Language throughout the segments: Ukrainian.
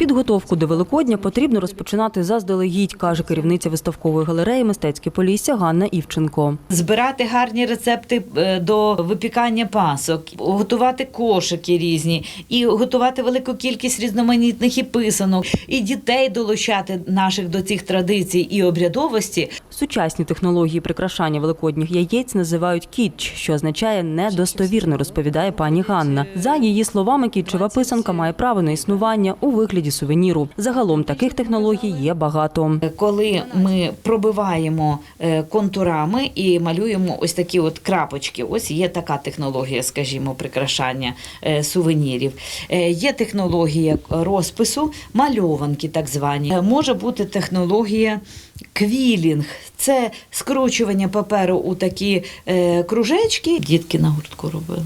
Підготовку до Великодня потрібно розпочинати заздалегідь, каже керівниця виставкової галереї Мистецьке Полісся Ганна Івченко. Збирати гарні рецепти е, до випікання пасок, готувати кошики різні, і готувати велику кількість різноманітних і писанок, і дітей долучати наших до цих традицій і обрядовості. Сучасні технології прикрашання великодніх яєць називають кітч, що означає недостовірно, розповідає пані Ганна. За її словами, кітчева писанка має право на існування у вигляді сувеніру. Загалом таких технологій є багато. Коли ми пробиваємо е, контурами і малюємо ось такі от крапочки, ось є така технологія, скажімо, прикрашання е, сувенірів. Е, Є технологія розпису, мальованки, так звані. Може бути технологія квілінг. Це скручування паперу у такі е, кружечки. Дітки на гуртку робили.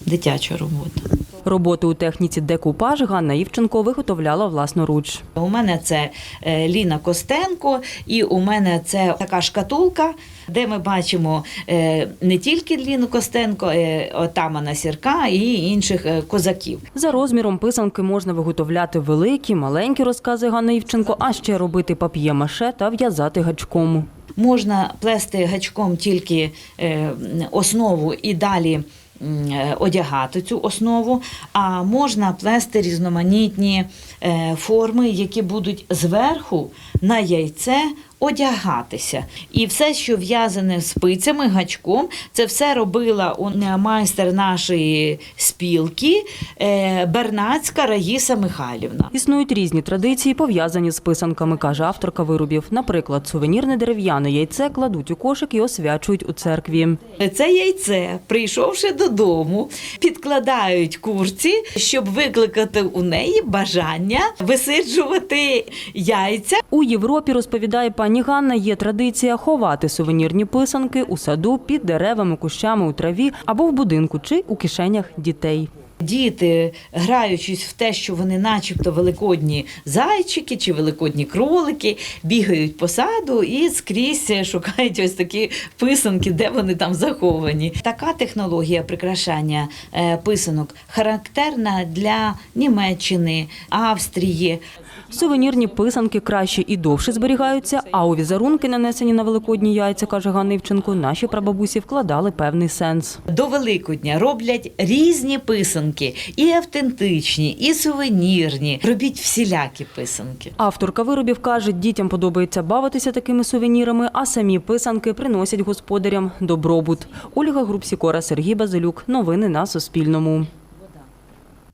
Дитяча робота. Роботи у техніці декупаж Ганна Івченко виготовляла власноруч. У мене це е, Ліна Костенко, і у мене це така шкатулка, де ми бачимо е, не тільки Ліну Костенко, отамана Сірка і інших козаків. За розміром писанки можна виготовляти великі, маленькі, розказує Ганна Івченко, а ще робити пап'є-маше та в'язати гачком. Можна плести гачком тільки е, основу і далі. е, Одягати цю основу, а можна плести різноманітні е, форми, які будуть зверху на яйце одягатися. І все, що в'язане спицями, гачком, це все робила у- е, майстер нашої спілки е, Бернацька Раїса Михайлівна. Існують різні традиції, пов'язані з писанками, каже авторка виробів. Наприклад, сувенірне дерев'яне яйце кладуть у кошик і освячують у церкві. Це яйце, прийшовши додому, підкладають курці, щоб викликати у неї бажання висиджувати яйця. У Європі, розповідає пані Ганна, є традиція ховати сувенірні писанки у саду під деревами, кущами у траві або в будинку чи у кишенях дітей. Діти, граючись в те, що вони, начебто, великодні зайчики чи великодні кролики, бігають по саду і скрізь шукають ось такі писанки, де вони там заховані. Така технологія прикрашання е, писанок характерна для Німеччини, Австрії. Сувенірні писанки краще і довше зберігаються, а у візерунки, нанесені на великодні яйця, каже Ганна Івченко, наші прабабусі вкладали певний сенс. До Великодня роблять різні писанки, і автентичні, і сувенірні. Робіть всілякі писанки. Авторка виробів каже, дітям подобається бавитися такими сувенірами, а самі писанки приносять господарям добробут. Ольга Групсікора, Сергій Базилюк. Новини на Суспільному.